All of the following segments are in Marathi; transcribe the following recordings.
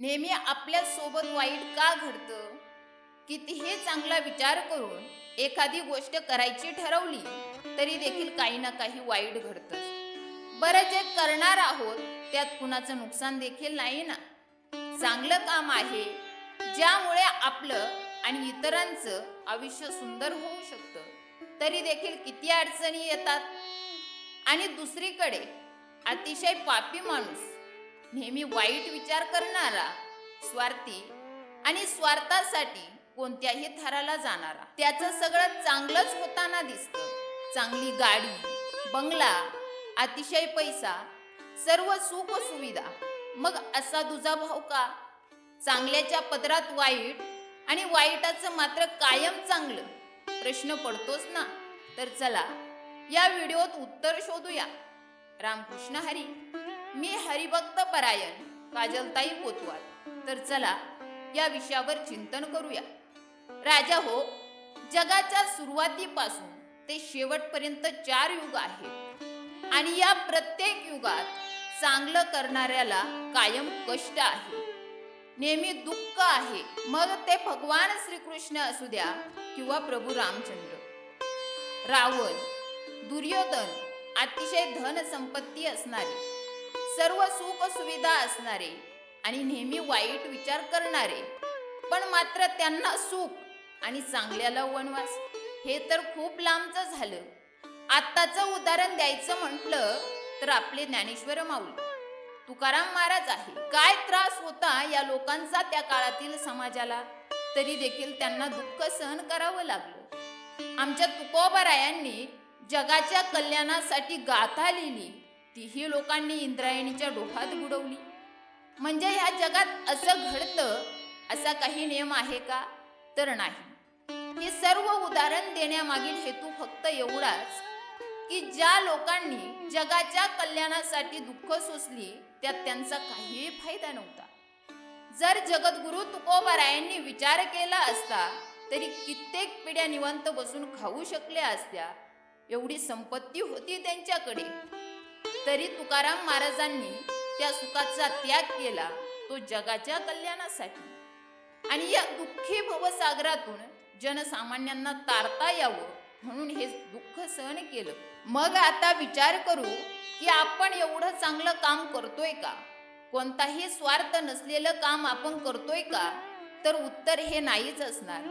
नेहमी आपल्यासोबत वाईट का घडतं? कितीही चांगला विचार करून एखादी गोष्ट करायची ठरवली तरी देखील काही ना काही वाईट घडतं बरं जे करणार आहोत त्यात कुणाचं नुकसान देखील नाही ना? चांगलं काम आहे ज्यामुळे आपलं आणि इतरांचं आयुष्य सुंदर होऊ शकतं. तरी देखील किती अडचणी येतात? आणि दुसरीकडे अतिशय पापी माणूस नेहमी वाईट विचार करणारा स्वार्थी आणि स्वार्थासाठी कोणत्याही थराला जाणारा. त्याचं सगळं चांगलंच होताना दिसतं. चांगली गाडी बंगला अतिशय पैसा सर्व सुख सुविधा. मग असा तुझा भाव का? चांगल्याच्या पदरात वाईट आणि वाईटाचं मात्र कायम चांगलं. प्रश्न पडतोच ना? तर चला या व्हिडिओत उत्तर शोधूया. रामकृष्ण हरी. मी हरिभक्त परायण काजलताई कोतवाल. तर चला या विषयावर चिंतन करूया. राजा हो जगाच्या सुरुवातीपासून ते शेवटपर्यंत चार युग आहेत. आणि या प्रत्येक युगात चांगलं करणाऱ्याला कायम कष्ट आहे. नेहमी दुःख आहे मग ते भगवान श्रीकृष्ण असू द्या किंवा प्रभू रामचंद्र. रावण दुर्योधन अतिशय धन संपत्ती असणारे सर्व सुख सुविधा असणारे आणि नेहमी वाईट विचार करणारे. पण मात्र त्यांना सुख आणि चांगल्याला वनवास हे तर खूप लांबचं झालं. आत्ताचं उदाहरण द्यायचं म्हटलं तर आपले ज्ञानेश्वर माऊली तुकाराम महाराज आहे. काय त्रास होता या लोकांचा त्या काळातील समाजाला? तरी देखील त्यांना दुःख सहन करावं लागलं. आमच्या तुकोबारायांनी जगाच्या कल्याणासाठी गाथा लिहिली. तीही लोकांनी इंद्रायणीच्या डोहात बुडवली. म्हणजे ह्या जगात असं घडतं असा काही नियम आहे का? तर नाही. हे सर्व उदाहरण देण्यामागील हेतू फक्त एवढाच की ज्या लोकांनी जगाच्या कल्याणासाठी दुःख सोसली त्यात त्यांचा काहीही फायदा नव्हता. जर जगद्गुरु तुकोबारायांनी विचार केला असता तरी कित्येक पिढ्या निवांत बसून खाऊ शकल्या असत्या. एवढी संपत्ती होती त्यांच्याकडे. तरी तुकाराम महाराजांनी त्या सुखाचा त्याग केला तो जगाच्या कल्याणासाठी. आणि या दुःखी भवसागरातून जनसामान्यांना तारता यावं म्हणून हे दुःख सहन केलं. मग आता विचार करू की आपण एवढं चांगलं काम करतोय का? कोणताही स्वार्थ नसलेलं काम आपण करतोय का? तर उत्तर हे नाहीच असणार.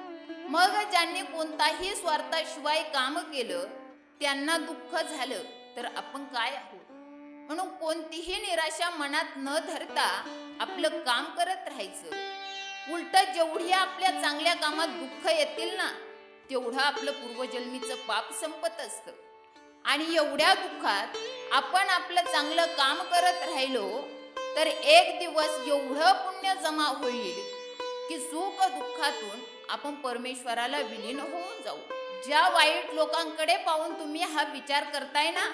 मग ज्यांनी कोणताही स्वार्थाशिवाय काम केलं त्यांना दुःख झालं तर आपण काय आहोत? म्हणून कोणतीही निराशा मनात न धरता आपलं काम करत राहायचं. उलट जेवढी आपल्या चांगल्या कामात दुःख येतील ना तेवढं आपलं पूर्वजन्मीचं पाप संपत असतं. आणि एवढ्या दुःखात आपण आपलं चांगलं काम करत राहिलो तर एक दिवस एवढं पुण्य जमा होईल की सुख दुःखातून आपण परमेश्वराला विलीन होऊन जाऊ. ज्या वाईट लोकांकडे पाहून तुम्ही हा विचार करताय ना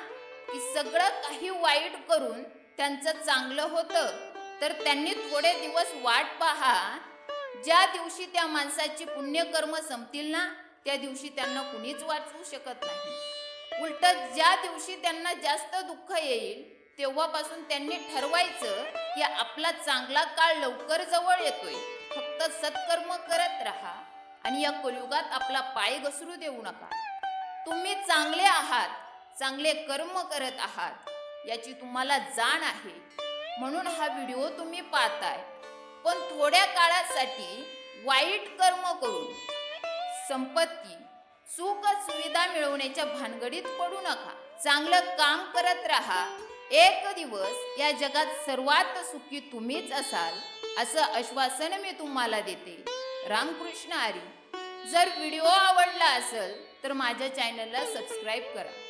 की सगळं काही वाईट करून त्यांचं चांगलं होतं. तर त्यांनी थोडे दिवस वाट पहा. ज्या दिवशी त्या माणसाची पुण्यकर्म संपतील ना त्या दिवशी त्यांना कुणीच वाचवू शकत नाही. उलट ज्या दिवशी त्यांना जास्त दुःख येईल तेव्हापासून त्यांनी ठरवायचं की आपला चांगला काळ लवकर जवळ येतोय. फक्त सत्कर्म करत राहा आणि या कलियुगात आपला पाय घसरू देऊ नका. तुम्ही चांगले आहात चांगले कर्म करत आहात याची तुम्हाला जाण आहे. म्हणून हा व्हिडिओ तुम्ही पाहताय. पण थोड्या काळासाठी वाईट कर्म करून संपत्ती सुख सुविधा मिळवण्याच्या भानगडीत पडू नका. चांगलं काम करत राहा. एक दिवस या जगात सर्वात सुखी तुम्हीच असाल असं आश्वासन मी तुम्हाला देते. रामकृष्ण आरी जर व्हिडिओ आवडला असेल तर माझ्या चॅनलला सबस्क्राईब करा.